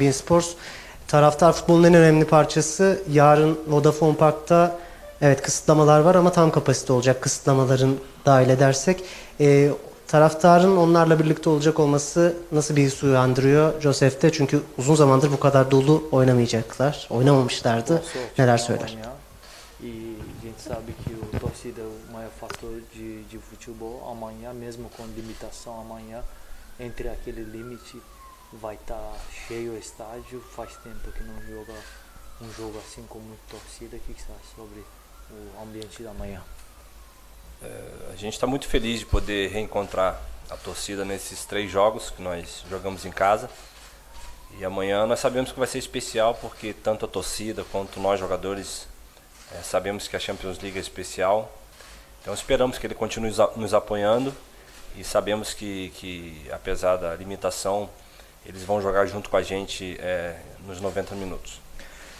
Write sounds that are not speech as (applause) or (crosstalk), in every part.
Bein Sports taraftar futbolunun en önemli parçası. Yarın Vodafone Park'ta evet kısıtlamalar var ama tam kapasite olacak kısıtlamaların dahil edersek. Ee, taraftarın onlarla birlikte olacak olması nasıl bir his uyandırıyor Josef'te? Çünkü uzun zamandır bu kadar dolu oynamayacaklar. Oynamamışlardı. Neler söyler? E a gente sabe que o torcida é o maior fator de, de futebol. Amanhã, mesmo com limitação, amanhã, entre aquele limite, vai estar cheio o estádio. Faz tempo que não joga um jogo assim com muita torcida. O que acha sobre o ambiente da manhã? A gente está muito feliz de poder reencontrar a torcida nesses três jogos que nós jogamos em casa. E amanhã nós sabemos que vai ser especial porque tanto a torcida quanto nós jogadores eh, sabemos que a Champions League é especial. Então esperamos que ele continue nos apoiando e sabemos que, que apesar da limitação eles vão jogar junto com a gente eh, nos 90 minutos.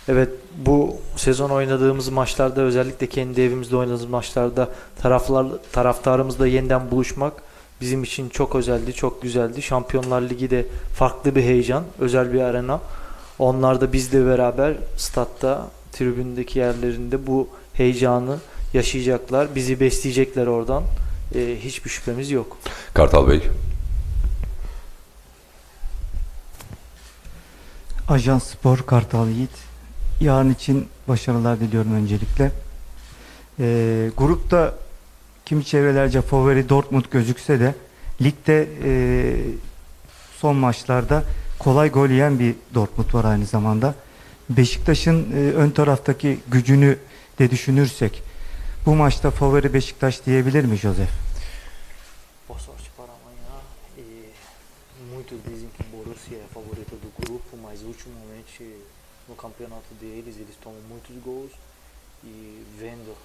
Evet bu sezon oynadığımız maçlarda özellikle kendi evimizde oynadığımız maçlarda taraflar taraftarımızla yeniden buluşmak bizim için çok özeldi, çok güzeldi. Şampiyonlar Ligi de farklı bir heyecan, özel bir arena. Onlar da bizle beraber statta, tribündeki yerlerinde bu heyecanı yaşayacaklar. Bizi besleyecekler oradan. Ee, hiçbir şüphemiz yok. Kartal Bey. Ajans Spor Kartal Yiğit. Yarın için başarılar diliyorum öncelikle. Ee, grupta kimi çevrelerce favori Dortmund gözükse de ligde e, son maçlarda kolay gol yiyen bir Dortmund var aynı zamanda. Beşiktaş'ın e, ön taraftaki gücünü de düşünürsek bu maçta favori Beşiktaş diyebilir mi Josef? Ultimamente no campeonato deles eles tomam muitos gols e vendo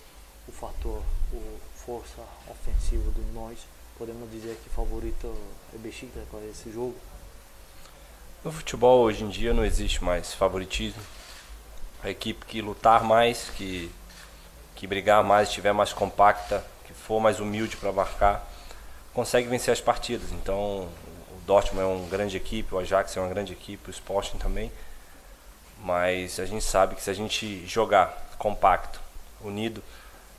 o fator, o força ofensiva do nós, podemos dizer que favorito é Besiktas para esse jogo. No futebol hoje em dia não existe mais favoritismo. A equipe que lutar mais, que, que brigar mais, estiver mais compacta, que for mais humilde para marcar, consegue vencer as partidas. Então Dortmund é uma grande equipe, o Ajax é uma grande equipe, o Sporting também. Mas a gente sabe que se a gente jogar compacto, unido,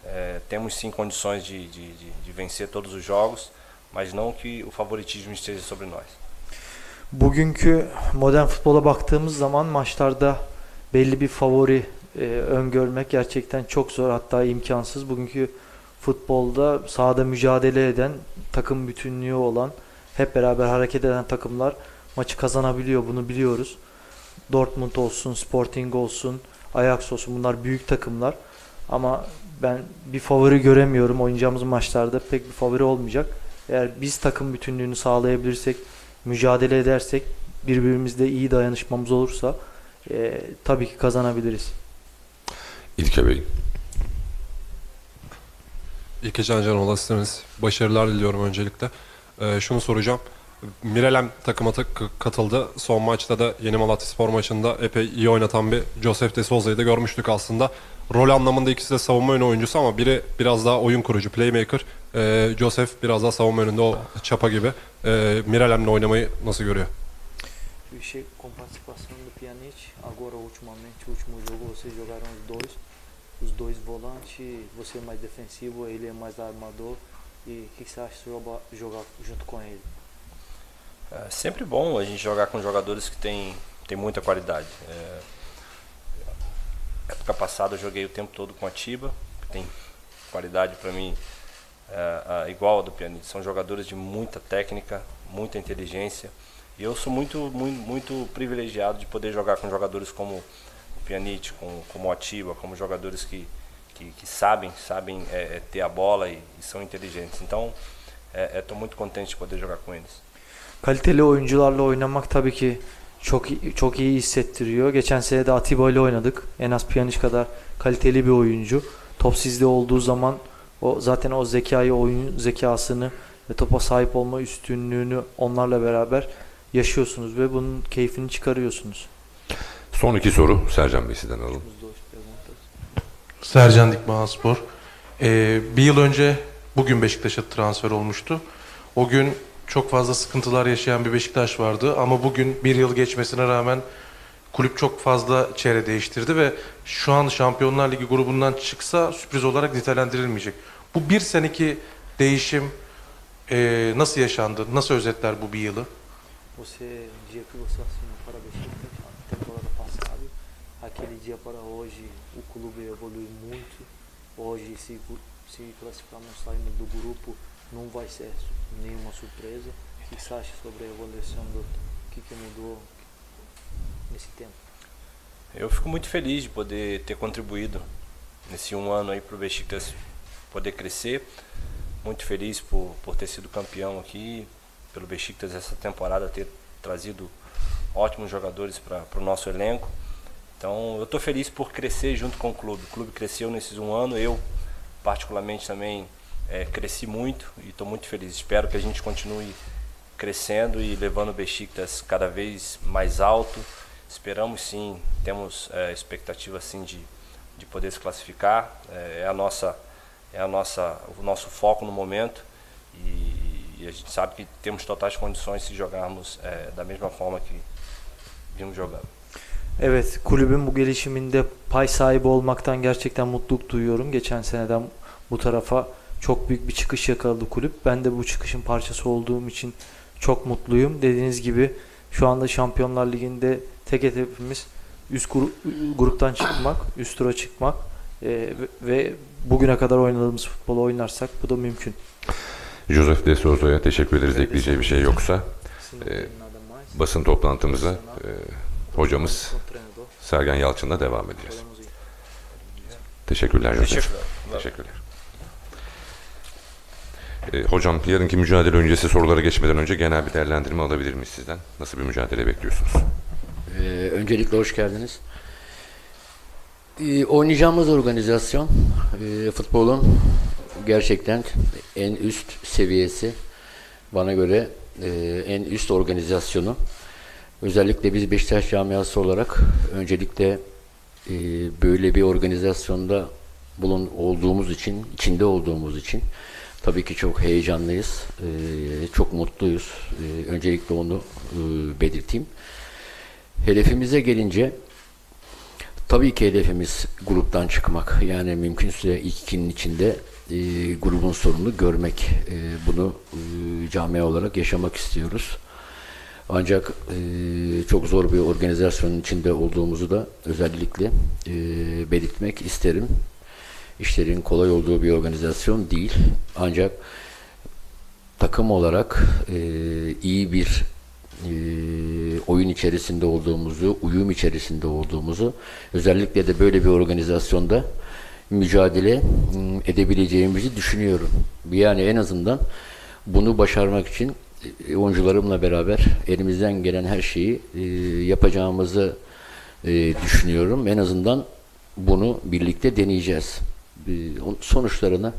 eh, temos sim condições de, de, de, de vencer todos os jogos, mas não que o favoritismo esteja sobre nós. Bugünkü modern futbola baktığımız zaman maçlarda belli bir favori e, öngörmek gerçekten çok zor hatta imkansız. Bugünkü futbolda sahada mücadele eden, takım bütünlüğü olan, hep beraber hareket eden takımlar maçı kazanabiliyor bunu biliyoruz. Dortmund olsun, Sporting olsun, Ajax olsun bunlar büyük takımlar. Ama ben bir favori göremiyorum. Oynayacağımız maçlarda pek bir favori olmayacak. Eğer biz takım bütünlüğünü sağlayabilirsek, mücadele edersek, birbirimizle iyi dayanışmamız olursa e, tabii ki kazanabiliriz. İlke Bey. İlke Can olasınız. Başarılar diliyorum öncelikle. Ee, şunu soracağım. Mirelem takıma tak- katıldı. Son maçta da Yeni Malatya Spor maçında epey iyi oynatan bir Joseph de Souza'yı da görmüştük aslında. Rol anlamında ikisi de savunma önü oyuncusu ama biri biraz daha oyun kurucu, playmaker. Ee, Joseph biraz daha savunma önünde o çapa gibi. Ee, Mirelem'le oynamayı nasıl görüyor? Com participação do Pjanic. Agora, ultimamente, o último jogo, vocês jogaram os dois. Os dois volantes, você é mais defensivo, ele é mais armador. E o que que você acha de joga- jogar junto com ele? É sempre bom a gente jogar com jogadores que têm tem muita qualidade. É, época passada eu joguei o tempo todo com a Tiba, que tem qualidade para mim é, a- igual a do Pjanic. São jogadores de muita técnica, muita inteligência. E eu sou muito, muito, muito privilegiado de poder jogar com jogadores como o Pjanic, com, como o Atiba, como jogadores que, que, que sabem, sabem é, é, ter a bola e, e são inteligentes. Então, estou muito contente de poder jogar com eles. Kaliteli oyuncularla oynamak tabii ki çok çok iyi hissettiriyor. Geçen sene de Atiba ile oynadık. En az Pjanic kadar kaliteli bir oyuncu. Top sizde olduğu zaman o zaten o zekayı, oyun zekasını ve topa sahip olma üstünlüğünü onlarla beraber yaşıyorsunuz ve bunun keyfini çıkarıyorsunuz. Son iki soru Sercan Bey sizden alalım. Sercan Dikman Spor. Ee, bir yıl önce bugün Beşiktaş'a transfer olmuştu. O gün çok fazla sıkıntılar yaşayan bir Beşiktaş vardı. Ama bugün bir yıl geçmesine rağmen kulüp çok fazla çehre değiştirdi ve şu an Şampiyonlar Ligi grubundan çıksa sürpriz olarak nitelendirilmeyecek. Bu bir seneki değişim eee, nasıl yaşandı? Nasıl özetler bu bir yılı? Você, dia para Beşiktaş, dia para hoje, o clube evoluiu muito. Hoje, se, se classificarmos saindo do grupo, não vai ser nenhuma surpresa. O que você acha sobre a evolução do que, que mudou nesse tempo? Eu fico muito feliz de poder ter contribuído nesse um ano aí para o Besiktas poder crescer. Muito feliz por, por ter sido campeão aqui, pelo Besiktas essa temporada ter trazido ótimos jogadores para o nosso elenco. Então eu estou feliz por crescer junto com o clube. O clube cresceu nesses um ano, eu particularmente também eh, cresci muito e estou muito feliz. Espero que a gente continue crescendo e levando o Besiktas cada vez mais alto. Esperamos sim, temos eh, expectativa sim de, de poder se classificar. Eh, é a nossa é a nossa o nosso foco no momento e, e a gente sabe que temos totais condições se jogarmos eh, da mesma forma que vimos jogando. Evet, kulübün bu gelişiminde pay sahibi olmaktan gerçekten mutluluk duyuyorum. Geçen seneden bu tarafa çok büyük bir çıkış yakaladı kulüp. Ben de bu çıkışın parçası olduğum için çok mutluyum. Dediğiniz gibi şu anda Şampiyonlar Ligi'nde tek hedefimiz üst gru- gruptan çıkmak, üst tura çıkmak Ee, ve, bugüne kadar oynadığımız futbolu oynarsak bu da mümkün. Joseph de Souza'ya teşekkür ederiz. Ekleyeceği bir şey yoksa mais, basın toplantımıza e, hocamız Sergen Yalçın'la devam edeceğiz. Teşekkürler. Teşekkürler. Teşekkürler. E, hocam yarınki mücadele öncesi sorulara geçmeden önce genel bir değerlendirme alabilir miyiz sizden? Nasıl bir mücadele bekliyorsunuz? Ee, öncelikle hoş geldiniz. Ee, oynayacağımız organizasyon e, futbolun gerçekten en üst seviyesi. Bana göre e, en üst organizasyonu. Özellikle biz Beşiktaş camiası olarak öncelikle e, böyle bir organizasyonda bulun olduğumuz için, içinde olduğumuz için tabii ki çok heyecanlıyız, e, çok mutluyuz. E, öncelikle onu e, belirteyim. Hedefimize gelince tabii ki hedefimiz gruptan çıkmak. Yani mümkünse ilk ikinin içinde e, grubun sonunu görmek. E, bunu e, camia olarak yaşamak istiyoruz. Ancak e, çok zor bir organizasyonun içinde olduğumuzu da özellikle e, belirtmek isterim. İşlerin kolay olduğu bir organizasyon değil. Ancak takım olarak e, iyi bir e, oyun içerisinde olduğumuzu, uyum içerisinde olduğumuzu, özellikle de böyle bir organizasyonda mücadele edebileceğimizi düşünüyorum. Yani en azından bunu başarmak için oyuncularımla beraber elimizden gelen her şeyi e, yapacağımızı e, düşünüyorum. En azından bunu birlikte deneyeceğiz. E, on- sonuçlarını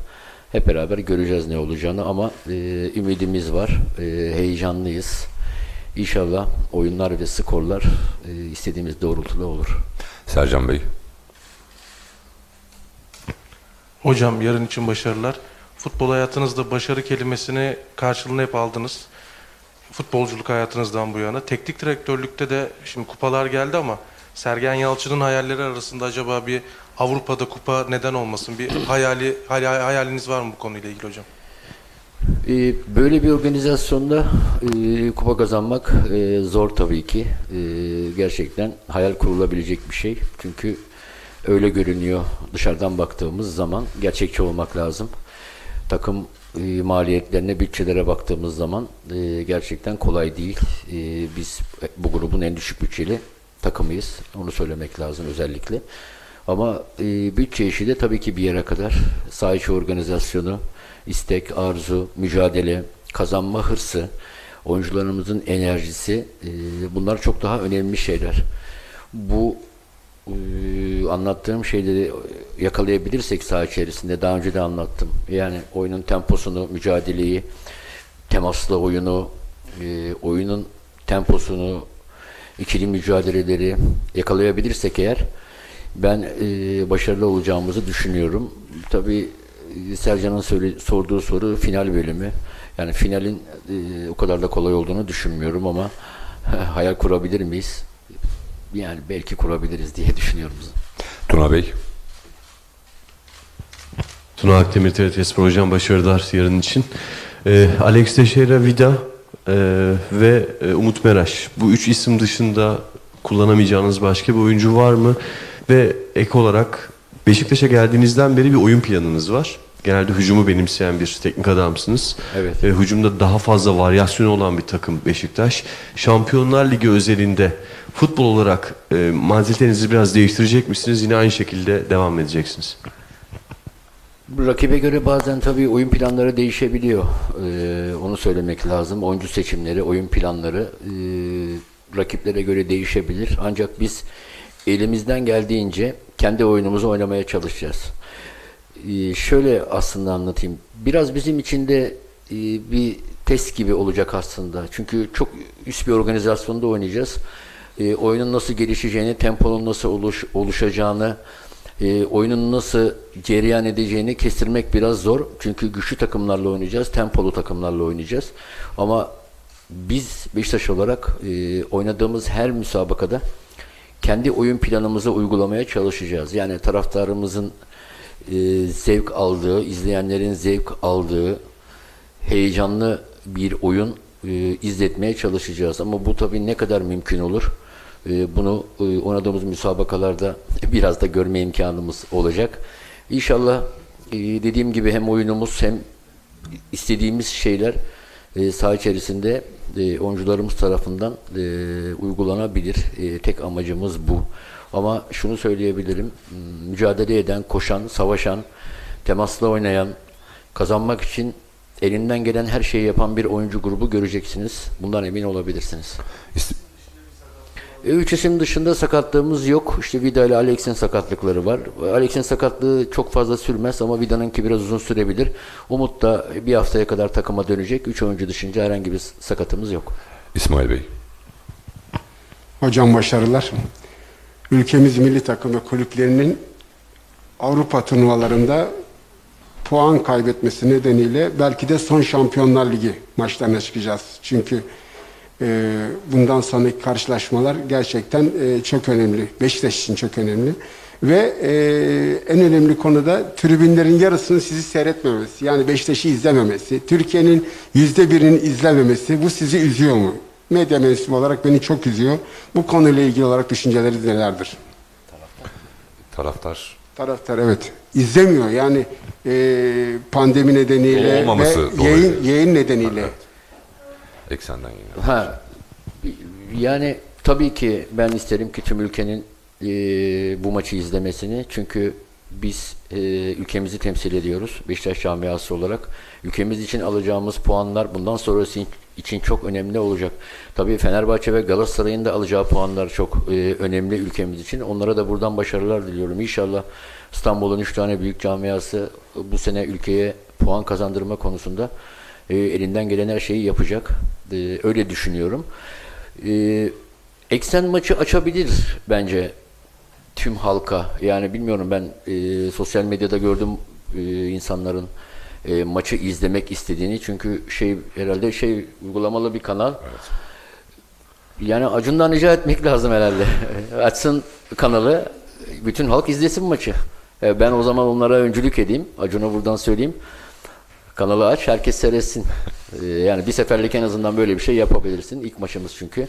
hep beraber göreceğiz ne olacağını ama e, ümidimiz var, e, heyecanlıyız. İnşallah oyunlar ve skorlar e, istediğimiz doğrultuda olur. Sercan Bey. Hocam yarın için başarılar. Futbol hayatınızda başarı kelimesini karşılığını hep aldınız. Futbolculuk hayatınızdan bu yana. Teknik direktörlükte de şimdi kupalar geldi ama Sergen Yalçın'ın hayalleri arasında acaba bir Avrupa'da kupa neden olmasın? Bir hayali hay- hayaliniz var mı bu konuyla ilgili hocam? E, böyle bir organizasyonda e, kupa kazanmak e, zor tabii ki. E, gerçekten hayal kurulabilecek bir şey. Çünkü öyle görünüyor dışarıdan baktığımız zaman. Gerçekçi olmak lazım. Takım e, maliyetlerine, bütçelere baktığımız zaman e, gerçekten kolay değil. E, biz bu grubun en düşük bütçeli takımıyız. Onu söylemek lazım özellikle. Ama bütçe işi de tabii ki bir yere kadar. Saha organizasyonu, istek, arzu, mücadele, kazanma hırsı, oyuncularımızın enerjisi bunlar çok daha önemli şeyler. Bu anlattığım şeyleri yakalayabilirsek saha içerisinde daha önce de anlattım. Yani oyunun temposunu, mücadeleyi, temaslı oyunu, e, oyunun temposunu, ikili mücadeleleri yakalayabilirsek eğer ben e, başarılı olacağımızı düşünüyorum. Tabii e, Sercan'ın sorduğu soru final bölümü. Yani finalin o kadar da kolay olduğunu düşünmüyorum ama (laughs) hayal kurabilir miyiz? Yani belki kurabiliriz diye düşünüyorum. Tuna Bey. Tuna Akdemir TRT Spor Hocam başarılar yarın için. Ee, Alex Teixeira Vida e, ve e, Umut Meraş. Bu üç isim dışında kullanamayacağınız başka bir oyuncu var mı? Ve ek olarak Beşiktaş'a geldiğinizden beri bir oyun planınız var. Genelde hücumu benimseyen bir teknik adamsınız. Evet. E, hücumda daha fazla varyasyonu olan bir takım Beşiktaş. Şampiyonlar Ligi özelinde futbol olarak e, manzillerinizi biraz değiştirecek misiniz? Yine aynı şekilde devam edeceksiniz? Rakibe göre bazen tabii oyun planları değişebiliyor. Ee, onu söylemek lazım. Oyuncu seçimleri, oyun planları e, rakiplere göre değişebilir. Ancak biz elimizden geldiğince kendi oyunumuzu oynamaya çalışacağız. Ee, şöyle aslında anlatayım. Biraz bizim için de e, bir test gibi olacak aslında. Çünkü çok üst bir organizasyonda oynayacağız. E, oyunun nasıl gelişeceğini, temponun nasıl oluş, oluşacağını, e, oyunun nasıl cereyan edeceğini kestirmek biraz zor. Çünkü güçlü takımlarla oynayacağız, tempolu takımlarla oynayacağız. Ama biz Beşiktaş olarak oynadığımız her müsabakada kendi oyun planımızı uygulamaya çalışacağız. Yani taraftarımızın e, zevk aldığı, izleyenlerin zevk aldığı heyecanlı bir oyun e, izletmeye çalışacağız. Ama bu tabii ne kadar mümkün olur? E, bunu e, oynadığımız müsabakalarda (laughs) biraz da görme imkanımız olacak. İnşallah e, dediğim gibi hem oyunumuz hem istediğimiz şeyler e, saha içerisinde e, oyuncularımız tarafından e, uygulanabilir. E, tek amacımız bu. Ama şunu söyleyebilirim. m, Mücadele eden, koşan, savaşan, temasla oynayan, kazanmak için elinden gelen her şeyi yapan bir oyuncu grubu göreceksiniz. Bundan emin olabilirsiniz. İst- E, Üç isim dışında sakatlığımız yok. İşte Vida ile Alex'in sakatlıkları var. Alex'in sakatlığı çok fazla sürmez ama Vida'nınki biraz uzun sürebilir. Umut da bir haftaya kadar takıma dönecek. Üç oyuncu dışında herhangi bir sakatımız yok. İsmail Bey. Hocam başarılar. Ülkemiz milli takım ve kulüplerinin Avrupa turnuvalarında puan kaybetmesi nedeniyle belki de son Şampiyonlar Ligi maçlarına çıkacağız. Çünkü e, bundan sonraki karşılaşmalar gerçekten e, çok önemli. Beşiktaş için çok önemli. Ve e, en önemli konu da tribünlerin yarısının sizi seyretmemesi. Yani Beşiktaş'ı izlememesi. Türkiye'nin yüzde birinin izlememesi. Bu sizi üzüyor mu? Medya mensubu olarak beni çok üzüyor. Bu konuyla ilgili olarak düşünceleriniz nelerdir? Taraftar. Taraftar evet. izlemiyor. Yani e, pandemi nedeniyle Olmaması ve yayın, yayın nedeniyle. Eksenden yine. Ha, yani tabii ki ben isterim ki tüm ülkenin e, bu maçı izlemesini. Çünkü biz e, ülkemizi temsil ediyoruz Beşiktaş camiası olarak. Ülkemiz için alacağımız puanlar bundan sonrası için çok önemli olacak. Tabii Fenerbahçe ve Galatasaray'ın da alacağı puanlar çok e, önemli ülkemiz için. Onlara da buradan başarılar diliyorum. İnşallah İstanbul'un üç tane büyük camiası bu sene ülkeye puan kazandırma konusunda e, elinden gelen her şeyi yapacak. E, öyle düşünüyorum. E, eksen maçı açabilir bence tüm halka. Yani bilmiyorum ben e, sosyal medyada gördüm e, insanların e, maçı izlemek istediğini. Çünkü şey herhalde şey uygulamalı bir kanal. Yani Acun'dan rica etmek lazım herhalde. (laughs) Açsın kanalı, bütün halk izlesin maçı. E, ben o zaman onlara öncülük edeyim. Acun'a buradan söyleyeyim. Kanalı aç, herkes seyretsin. E, yani bir seferlik en azından böyle bir şey yapabilirsin. İlk maçımız çünkü.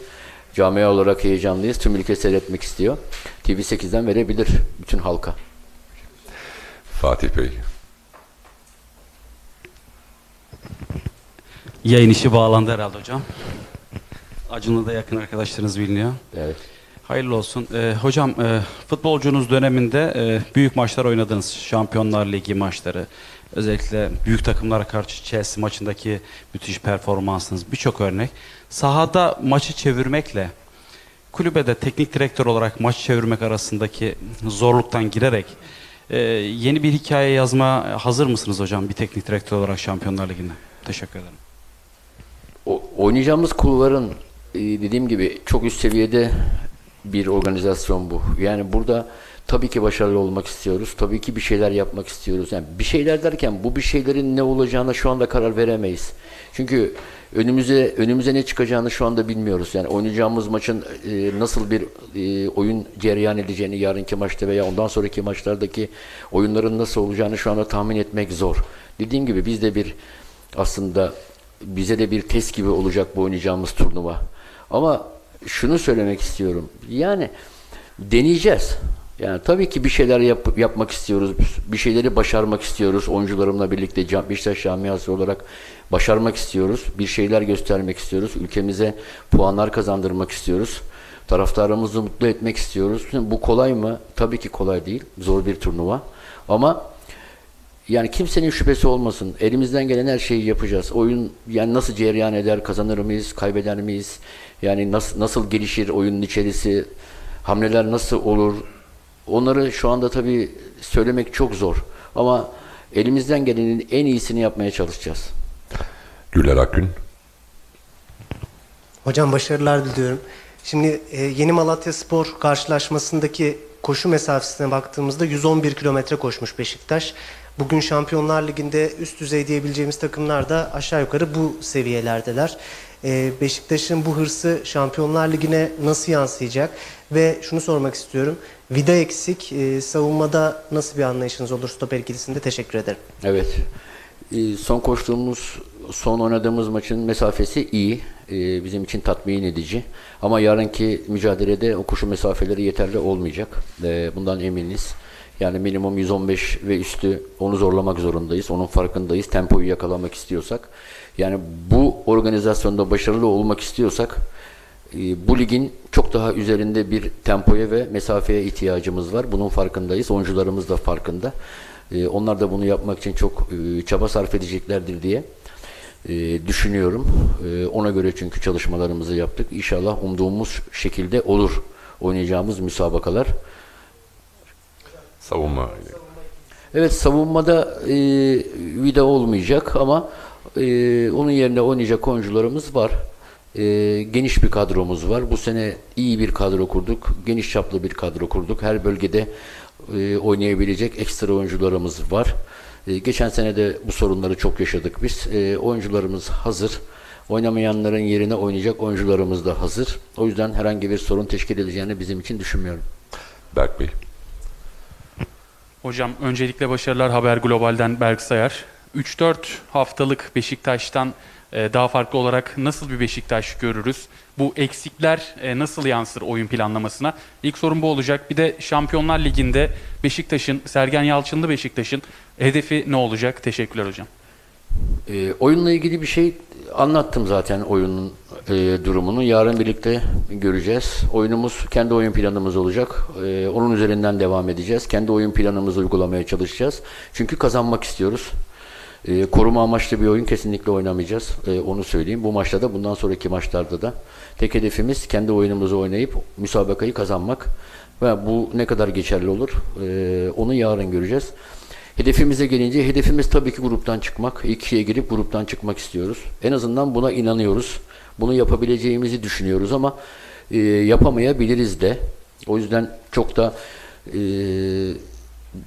Camia olarak heyecanlıyız. Tüm ülke seyretmek istiyor. TV8'den verebilir bütün halka. Fatih Bey. Yayın işi bağlandı herhalde hocam. Acun'la da yakın arkadaşlarınız biliniyor. Evet. Hayırlı olsun. Ee, hocam e, futbolcunuz döneminde e, büyük maçlar oynadınız. Şampiyonlar Ligi maçları. Özellikle büyük takımlara karşı Chelsea maçındaki müthiş performansınız. Birçok örnek. Sahada maçı çevirmekle kulübede teknik direktör olarak maç çevirmek arasındaki zorluktan girerek e, yeni bir hikaye yazma hazır mısınız hocam bir teknik direktör olarak Şampiyonlar Ligi'nde? Teşekkür ederim. O, oynayacağımız kulvarın e, dediğim gibi çok üst seviyede bir organizasyon bu. Yani burada tabii ki başarılı olmak istiyoruz. Tabii ki bir şeyler yapmak istiyoruz. Yani bir şeyler derken bu bir şeylerin ne olacağına şu anda karar veremeyiz. Çünkü önümüze önümüze ne çıkacağını şu anda bilmiyoruz. Yani oynayacağımız maçın e, nasıl bir e, oyun cereyan edeceğini yarınki maçta veya ondan sonraki maçlardaki oyunların nasıl olacağını şu anda tahmin etmek zor. Dediğim gibi biz de bir aslında bize de bir test gibi olacak bu oynayacağımız turnuva. Ama şunu söylemek istiyorum. Yani deneyeceğiz. Yani tabii ki bir şeyler yap- yapmak istiyoruz. Bir şeyleri başarmak istiyoruz. Oyuncularımla birlikte Cam- Beşiktaş camiası olarak başarmak istiyoruz. Bir şeyler göstermek istiyoruz. Ülkemize puanlar kazandırmak istiyoruz. Taraftarımızı mutlu etmek istiyoruz. Bu kolay mı? Tabii ki kolay değil. Zor bir turnuva. Ama yani kimsenin şüphesi olmasın. Elimizden gelen her şeyi yapacağız. Oyun yani nasıl cereyan eder, kazanır mıyız, kaybeder miyiz? Yani nasıl nasıl gelişir oyunun içerisi, hamleler nasıl olur? Onları şu anda tabii söylemek çok zor. Ama elimizden gelenin en iyisini yapmaya çalışacağız. Güler Akgün. Hocam başarılar diliyorum. Şimdi e, Yeni Malatya Spor karşılaşmasındaki koşu mesafesine baktığımızda 111 kilometre koşmuş Beşiktaş. Bugün Şampiyonlar Ligi'nde üst düzey diyebileceğimiz takımlar da aşağı yukarı bu seviyelerdeler. E, Beşiktaş'ın bu hırsı Şampiyonlar Ligi'ne nasıl yansıyacak? Ve şunu sormak istiyorum. Vida eksik. E, savunmada nasıl bir anlayışınız olur stoper ikilisinde? Teşekkür ederim. Evet. Ee, Son koştuğumuz, son oynadığımız maçın mesafesi iyi. Ee, Bizim için tatmin edici. Ama yarınki mücadelede o koşu mesafeleri yeterli olmayacak. Ee, Bundan eminiz. Yani minimum 115 ve üstü onu zorlamak zorundayız. Onun farkındayız. Tempoyu yakalamak istiyorsak. Yani bu organizasyonda başarılı olmak istiyorsak e, bu ligin çok daha üzerinde bir tempoya ve mesafeye ihtiyacımız var. Bunun farkındayız. Oyuncularımız da farkında. E, Onlar da bunu yapmak için çok e, çaba sarf edeceklerdir diye e, düşünüyorum. E, Ona göre çünkü çalışmalarımızı yaptık. İnşallah umduğumuz şekilde olur oynayacağımız müsabakalar. Savunma. Evet savunmada e, vida olmayacak ama e, onun yerine oynayacak oyuncularımız var. E, geniş bir kadromuz var. Bu sene iyi bir kadro kurduk. Geniş çaplı bir kadro kurduk. Her bölgede e, oynayabilecek ekstra oyuncularımız var. E, geçen sene de bu sorunları çok yaşadık biz. E, oyuncularımız hazır. Oynamayanların yerine oynayacak oyuncularımız da hazır. O yüzden herhangi bir sorun teşkil edeceğini bizim için düşünmüyorum. Berk Bey. Hocam öncelikle başarılar Haber Global'den Berk Sayar. 3-4 haftalık Beşiktaş'tan daha farklı olarak nasıl bir Beşiktaş görürüz? Bu eksikler e, nasıl yansır oyun planlamasına? İlk sorum bu olacak. Bir de Şampiyonlar Ligi'nde Beşiktaş'ın, Sergen Yalçınlı Beşiktaş'ın hedefi ne olacak? Teşekkürler hocam. E, oyunla ilgili bir şey anlattım zaten oyunun e, durumunu. Yarın birlikte göreceğiz. Oyunumuz kendi oyun planımız olacak. E, onun üzerinden devam edeceğiz. Kendi oyun planımızı uygulamaya çalışacağız. Çünkü kazanmak istiyoruz. E, koruma amaçlı bir oyun kesinlikle oynamayacağız. E, onu söyleyeyim. Bu maçta da bundan sonraki maçlarda da tek hedefimiz kendi oyunumuzu oynayıp müsabakayı kazanmak. Ve bu ne kadar geçerli olur? E, onu yarın göreceğiz. Hedefimize gelince hedefimiz tabii ki gruptan çıkmak. İkiye girip gruptan çıkmak istiyoruz. En azından buna inanıyoruz. Bunu yapabileceğimizi düşünüyoruz ama e, yapamayabiliriz de. O yüzden çok da e,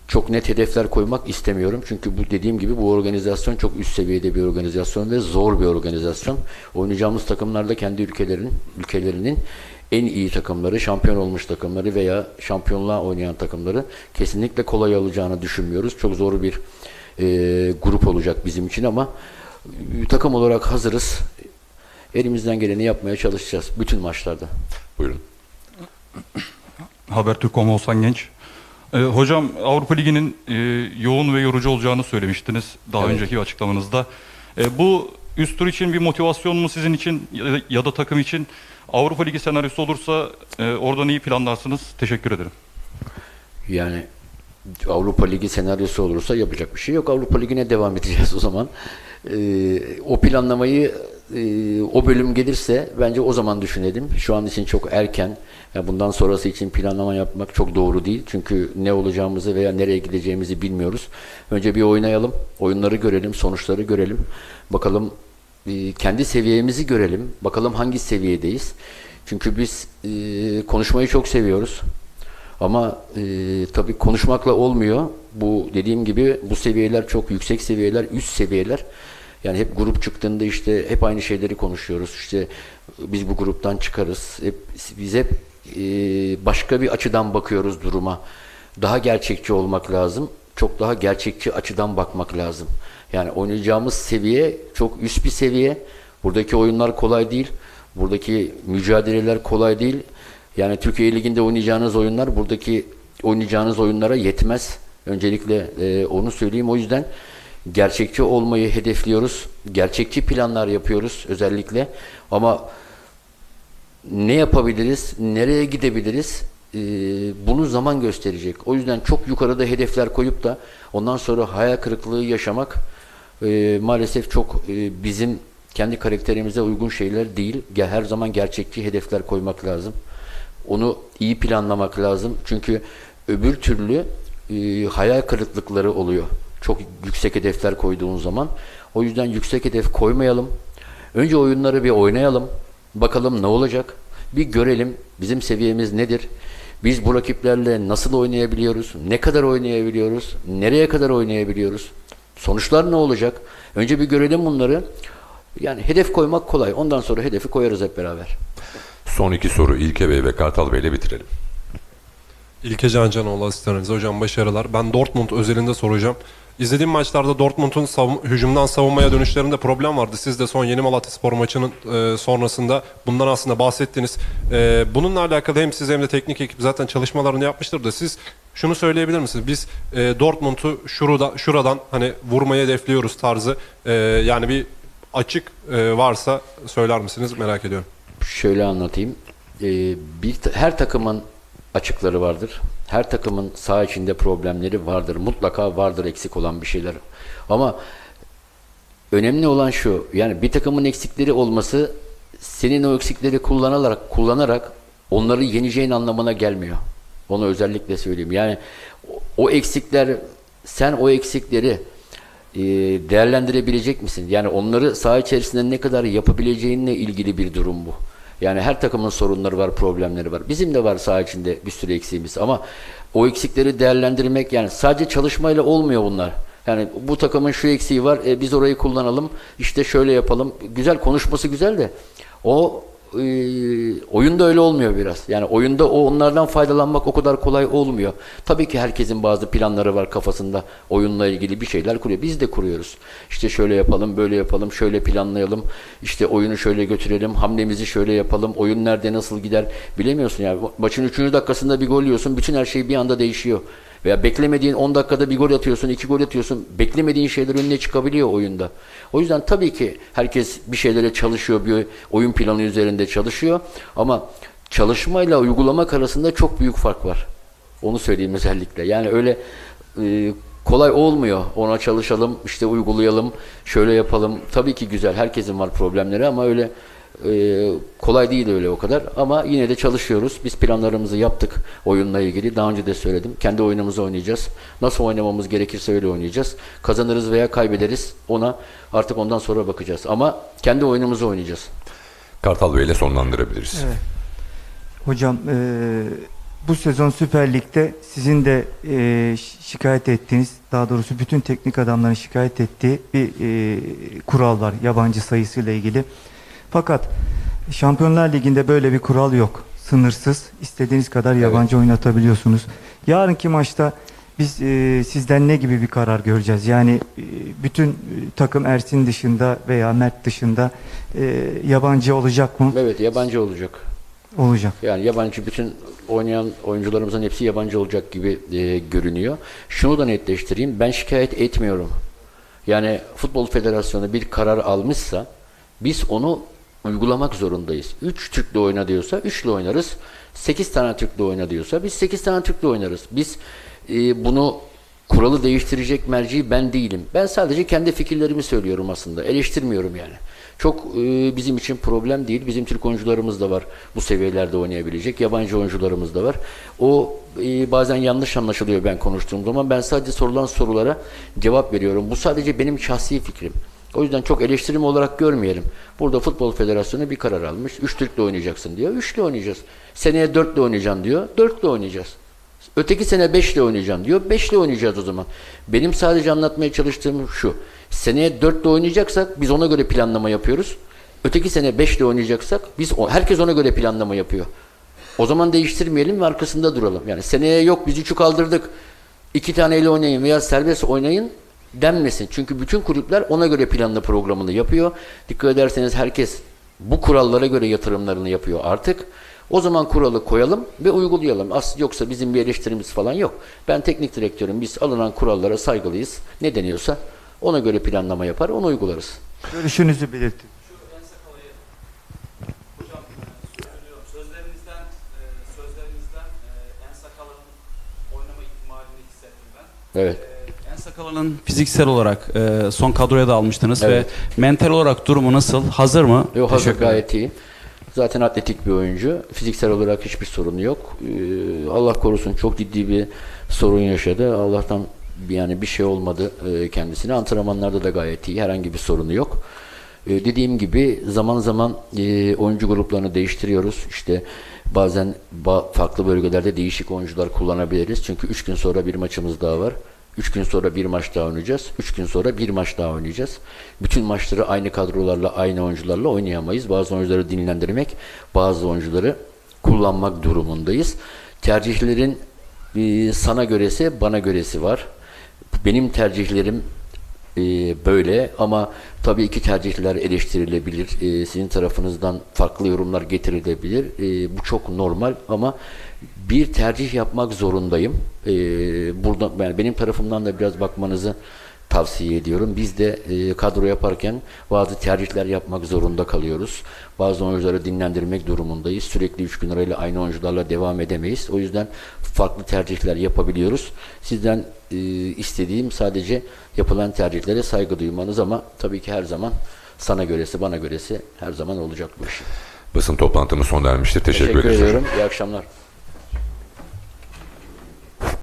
çok net hedefler koymak istemiyorum. Çünkü bu dediğim gibi bu organizasyon çok üst seviyede bir organizasyon ve zor bir organizasyon. Oynayacağımız takımlarda kendi ülkelerin ülkelerinin en iyi takımları, şampiyon olmuş takımları veya şampiyonluğa oynayan takımları kesinlikle kolay alacağını düşünmüyoruz. Çok zor bir e, grup olacak bizim için ama e, takım olarak hazırız. Elimizden geleni yapmaya çalışacağız bütün maçlarda. Buyurun. Habertürk Oğuzhan Genç. Ee, hocam Avrupa Ligi'nin e, yoğun ve yorucu olacağını söylemiştiniz daha Evet. önceki açıklamanızda. E, bu üst tur için bir motivasyon mu sizin için ya da, ya da takım için? Avrupa Ligi senaryosu olursa e, oradan iyi planlarsınız. Teşekkür ederim. Yani Avrupa Ligi senaryosu olursa yapacak bir şey yok. Avrupa Ligi'ne devam edeceğiz o zaman. Ee, o planlamayı e, o bölüm gelirse bence o zaman düşünelim. Şu an için çok erken. Ya bundan sonrası için planlama yapmak çok doğru değil. Çünkü ne olacağımızı veya nereye gideceğimizi bilmiyoruz. Önce bir oynayalım. Oyunları görelim, sonuçları görelim. Bakalım e, kendi seviyemizi görelim. Bakalım hangi seviyedeyiz. Çünkü biz e, konuşmayı çok seviyoruz. Ama e, tabii konuşmakla olmuyor. Bu dediğim gibi bu seviyeler çok yüksek seviyeler, üst seviyeler. Yani hep grup çıktığında işte hep aynı şeyleri konuşuyoruz. İşte biz bu gruptan çıkarız. Hep, biz hep e, başka bir açıdan bakıyoruz duruma. Daha gerçekçi olmak lazım. Çok daha gerçekçi açıdan bakmak lazım. Yani oynayacağımız seviye çok üst bir seviye. Buradaki oyunlar kolay değil. Buradaki mücadeleler kolay değil. Yani Türkiye Ligi'nde oynayacağınız oyunlar buradaki oynayacağınız oyunlara yetmez. Öncelikle e, onu söyleyeyim. O yüzden gerçekçi olmayı hedefliyoruz. Gerçekçi planlar yapıyoruz özellikle. Ama ne yapabiliriz, nereye gidebiliriz e, bunu zaman gösterecek. O yüzden çok yukarıda hedefler koyup da ondan sonra hayal kırıklığı yaşamak e, maalesef çok e, bizim kendi karakterimize uygun şeyler değil. Her zaman gerçekçi hedefler koymak lazım. Onu iyi planlamak lazım. Çünkü öbür türlü hayal kırıklıkları oluyor. Çok yüksek hedefler koyduğun zaman. O yüzden yüksek hedef koymayalım. Önce oyunları bir oynayalım. Bakalım ne olacak? Bir görelim bizim seviyemiz nedir? Biz bu rakiplerle nasıl oynayabiliyoruz? Ne kadar oynayabiliyoruz? Nereye kadar oynayabiliyoruz? Sonuçlar ne olacak? Önce bir görelim bunları. Yani hedef koymak kolay. Ondan sonra hedefi koyarız hep beraber. Son iki soru İlke Bey ve Kartal Bey ile bitirelim. İlke Cancanoğlu asistanınız. Hocam başarılar. Ben Dortmund özelinde soracağım. İzlediğim maçlarda Dortmund'un savun- hücumdan savunmaya dönüşlerinde problem vardı. Siz de son Yeni Malatyaspor maçının e, sonrasında bundan aslında bahsettiniz. E, bununla alakalı hem siz hem de teknik ekip zaten çalışmalarını yapmıştır da siz şunu söyleyebilir misiniz? Biz e, Dortmund'u şurada, şuradan hani vurmayı hedefliyoruz tarzı. E, yani bir açık e, varsa söyler misiniz? Merak ediyorum. Şöyle anlatayım. Ee, bir, her takımın açıkları vardır. Her takımın saha içinde problemleri vardır. Mutlaka vardır eksik olan bir şeyler. Ama önemli olan şu. Yani bir takımın eksikleri olması senin o eksikleri kullanarak kullanarak onları yeneceğin anlamına gelmiyor. Onu özellikle söyleyeyim. Yani o, eksikler sen o eksikleri e, değerlendirebilecek misin? Yani onları saha içerisinde ne kadar yapabileceğinle ilgili bir durum bu. Yani her takımın sorunları var, problemleri var. Bizim de var saha içinde bir sürü eksiğimiz ama o eksikleri değerlendirmek yani sadece çalışmayla olmuyor bunlar. Yani bu takımın şu eksiği var, e, biz orayı kullanalım, işte şöyle yapalım. Güzel konuşması güzel de o oyunda öyle olmuyor biraz. Yani oyunda o onlardan faydalanmak o kadar kolay olmuyor. Tabii ki herkesin bazı planları var kafasında oyunla ilgili bir şeyler kuruyor. Biz de kuruyoruz. İşte şöyle yapalım, böyle yapalım, şöyle planlayalım. İşte oyunu şöyle götürelim, hamlemizi şöyle yapalım. Oyun nerede nasıl gider bilemiyorsun yani. Maçın 3. dakikasında bir gol yiyorsun, bütün her şey bir anda değişiyor. Veya beklemediğin 10 dakikada bir gol atıyorsun, iki gol atıyorsun. Beklemediğin şeyler önüne çıkabiliyor oyunda. O yüzden tabii ki herkes bir şeylere çalışıyor, bir oyun planı üzerinde çalışıyor. Ama çalışmayla uygulamak arasında çok büyük fark var. Onu söyleyeyim özellikle. Yani öyle e, kolay olmuyor. Ona çalışalım, işte uygulayalım, şöyle yapalım. Tabii ki güzel, herkesin var problemleri ama öyle e, kolay değil öyle o kadar. Ama yine de çalışıyoruz. Biz planlarımızı yaptık oyunla ilgili. Daha önce de söyledim. Kendi oyunumuzu oynayacağız. Nasıl oynamamız gerekirse öyle oynayacağız. Kazanırız veya kaybederiz. Ona artık ondan sonra bakacağız. Ama kendi oyunumuzu oynayacağız. Kartal Bey ile sonlandırabiliriz. Evet. Hocam eee, bu sezon Süper Lig'de sizin de eee, şikayet ettiğiniz, daha doğrusu bütün teknik adamların şikayet ettiği bir eee, kural var yabancı sayısıyla ilgili. Fakat Şampiyonlar Ligi'nde böyle bir kural yok. Sınırsız, istediğiniz kadar yabancı oynatabiliyorsunuz. Yarınki maçta biz eee, sizden ne gibi bir karar göreceğiz? Yani eee, bütün eee, takım Ersin dışında veya Mert dışında eee, yabancı olacak mı? Evet, yabancı olacak. Olacak. Yani yabancı bütün oynayan oyuncularımızın hepsi yabancı olacak gibi e, görünüyor. Şunu da netleştireyim. Ben şikayet etmiyorum. Yani Futbol Federasyonu bir karar almışsa biz onu uygulamak zorundayız. 3 Türk'le oyna diyorsa 3'lü oynarız. 8 tane Türk'le oyna diyorsa biz 8 tane Türk'le oynarız. Biz e, bunu kuralı değiştirecek merci ben değilim. Ben sadece kendi fikirlerimi söylüyorum aslında. Eleştirmiyorum yani. Çok e, bizim için problem değil. Bizim Türk oyuncularımız da var bu seviyelerde oynayabilecek. Yabancı oyuncularımız da var. O e, bazen yanlış anlaşılıyor ben konuştuğum zaman. Ben sadece sorulan sorulara cevap veriyorum. Bu sadece benim şahsi fikrim. O yüzden çok eleştirim olarak görmeyelim. Burada Futbol Federasyonu bir karar almış. Üç Türk'le oynayacaksın diyor. Üçlü oynayacağız. Seneye dörtle oynayacaksın diyor. Dörtle oynayacağız. Öteki sene 5'le oynayacağım diyor. 5'le oynayacağız o zaman. Benim sadece anlatmaya çalıştığım şu. Seneye 4 ile oynayacaksak biz ona göre planlama yapıyoruz. Öteki sene 5 ile oynayacaksak biz herkes ona göre planlama yapıyor. O zaman değiştirmeyelim ve arkasında duralım. Yani seneye yok biz 3'ü kaldırdık. iki taneyle oynayın veya serbest oynayın denmesin. Çünkü bütün kulüpler ona göre planlı programını yapıyor. Dikkat ederseniz herkes bu kurallara göre yatırımlarını yapıyor artık. O zaman kuralı koyalım ve uygulayalım. Aslı yoksa bizim bir eleştirimiz falan yok. Ben teknik direktörüm. Biz alınan kurallara saygılıyız. Ne deniyorsa ona göre planlama yapar, onu uygularız. Görüşünüzü belirtin. Sözlerinizden, sözlerinizden En Sakala'nın oynama ihtimalini hissettim ben. Evet. Sakala'nın fiziksel olarak e, son kadroya da almıştınız Evet. ve mental olarak durumu nasıl? Hazır mı? Yok hazır Teşekkür ederim. gayet iyi. Zaten atletik bir oyuncu. Fiziksel olarak hiçbir sorunu yok. Ee, Allah korusun çok ciddi bir sorun yaşadı. Allah'tan yani bir şey olmadı e, kendisine. Antrenmanlarda da gayet iyi. Herhangi bir sorunu yok. Ee, dediğim gibi zaman zaman e, oyuncu gruplarını değiştiriyoruz. İşte bazen ba- farklı bölgelerde değişik oyuncular kullanabiliriz. Çünkü 3 gün sonra bir maçımız daha var. 3 gün sonra bir maç daha oynayacağız. 3 gün sonra bir maç daha oynayacağız. Bütün maçları aynı kadrolarla, aynı oyuncularla oynayamayız. Bazı oyuncuları dinlendirmek, bazı oyuncuları kullanmak durumundayız. Tercihlerin e, sana göresi, bana göresi var. Benim tercihlerim e, böyle ama tabii ki tercihler eleştirilebilir. E, sizin tarafınızdan farklı yorumlar getirilebilir. Bu çok normal ama bir tercih yapmak zorundayım. E, burada yani benim tarafımdan da biraz bakmanızı tavsiye ediyorum. Biz de e, kadro yaparken bazı tercihler yapmak zorunda kalıyoruz. Bazı oyuncuları dinlendirmek durumundayız. Sürekli 3 gün arayla aynı oyuncularla devam edemeyiz. O yüzden farklı tercihler yapabiliyoruz. Sizden e, istediğim sadece yapılan tercihlere saygı duymanız ama tabii ki her zaman sana göresi, bana göresi her zaman olacak bu iş. Basın toplantımız sona ermiştir. Teşekkür, Teşekkür ediyorum. İyi akşamlar.